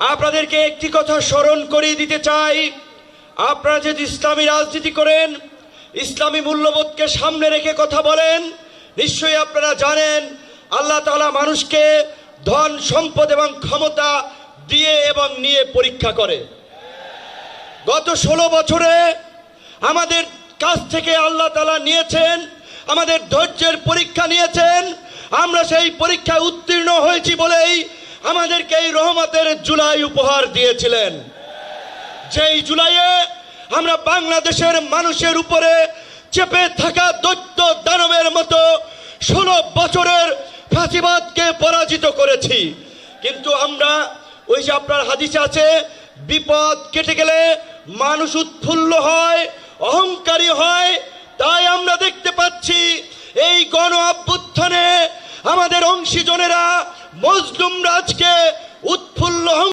আপনাদেরকে একটি কথা স্মরণ করিয়ে দিতে চাই। আপনারা যদি ইসলামী রাজনীতি করেন, ইসলামী মূল্যবোধকে সামনে রেখে কথা বলেন, নিশ্চয়ই আপনারা জানেন, আল্লাহ তালা মানুষকে ধন, সম্পদ এবং ক্ষমতা দিয়ে এবং নিয়ে পরীক্ষা করে। গত ষোলো বছরে আমাদের কাছ থেকে আল্লাহ তালা নিয়েছেন, আমাদের ধৈর্যের পরীক্ষা নিয়েছেন, আমরা সেই পরীক্ষায় উত্তীর্ণ হয়েছি বলেই আমাদেরকে এই রহমতের জুলাই উপহার দিয়েছিলেন। যেই জুলাইয়ে আমরা বাংলাদেশের মানুষের উপরে চেপে থাকা দৈত্য দানবের মতো ষোলো বছরের ফাঁসিবাদকে পরাজিত করেছি। কিন্তু আমরা ওই যে আপনার হাদিসে আছে, বিপদ কেটে গেলে মানুষ উৎফুল্ল হয়, অহংকারী হয়, তাই আমরা দেখতে পাচ্ছি এই গণ অভ্যুত্থানে আমাদের অংশীজনেরা মজলুম রাজকে উৎফুল্ল